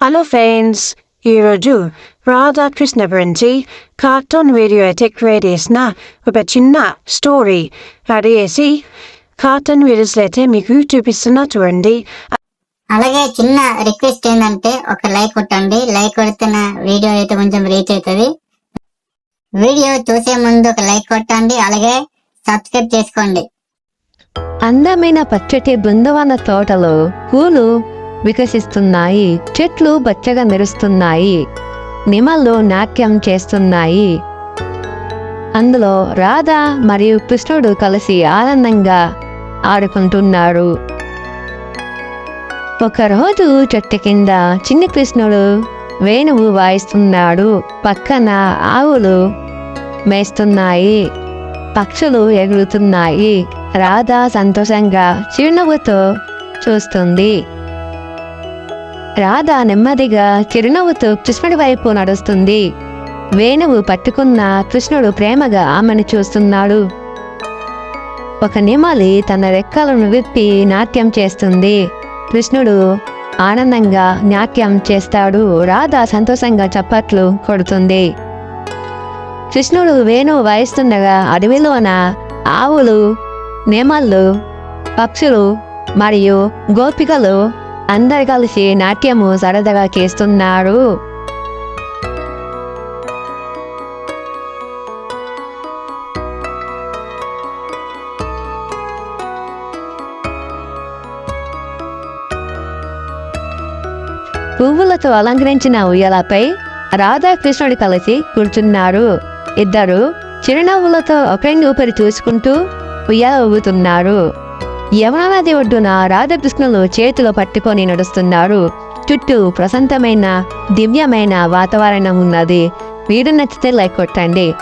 Hello friends ఈరోజు రాధాకృష్ణ గురించి cartoon video అయితే క్రియేట్ చేసిన ఒక చిన్న స్టోరీ రెడీ చేసి కార్టూన్ వీడియోస్ అయితే మీకు చూపిస్తున్నా చూడండి అలాగే చిన్న రిక్వెస్ట్ ఏంటంటే ఒక లైక్ కొట్టండి లైక్ కొడితే నా వీడియో అయితే కొంచెం రీచ్ అవుతుంది వీడియో చూసే ముందు ఒక లైక్ కొట్టండి అలాగే సబ్స్క్రైబ్ చేసుకోండి అందమైన పచ్చటి బృందవన తోటలో పూలు వికసిస్తున్నాయి చెట్లు బచ్చగా మెరుస్తున్నాయి నిమలు నాట్యం చేస్తున్నాయి. అందులో రాధ మరియు కృష్ణుడు కలిసి ఆనందంగా ఆడుకుంటున్నారు. ఒకరోజు చెట్టు కింద చిన్ని కృష్ణుడు వేణువు వాయిస్తున్నాడు. పక్కన ఆవులు మేస్తున్నాయి పక్షులు ఎగురుతున్నాయి. రాధ సంతోషంగా చిరునవ్వుతో చూస్తుంది. రాధ నెమ్మదిగా చిరునవ్వుతో కృష్ణుడి వైపు నడుస్తుంది. వేణువు పట్టుకున్న కృష్ణుడు ప్రేమగా ఆమెను చూస్తున్నాడు. ఒక నెమలి తన రెక్కలను విప్పి నాట్యం చేస్తుంది. కృష్ణుడు ఆనందంగా నాట్యం చేస్తాడు. రాధ సంతోషంగా చప్పట్లు కొడుతుంది. కృష్ణుడు వేణువు వాయిస్తుండగా అడవిలోన ఆవులు నెమళ్ళు పక్షులు మరియు గోపికలు అందరు కలిసి నాట్యము సరదాగా చేస్తున్నారు. పువ్వులతో అలంకరించిన ఉయ్యాలపై రాధాకృష్ణుడు కలిసి కూర్చున్నారు. ఇద్దరు చిరునవ్వులతో ఒకరిని ఊపిరి చూసుకుంటూ ఉయ్యాల ఊగుతున్నారు ఒడ్డున రాధాకృష్ణులు చేతిలో పట్టుకొని నడుస్తున్నారు. చుట్టూ ప్రశాంతమైన దివ్యమైన వాతావరణం ఉన్నది. వీడు నచ్చితే లైక్ కొట్టండి.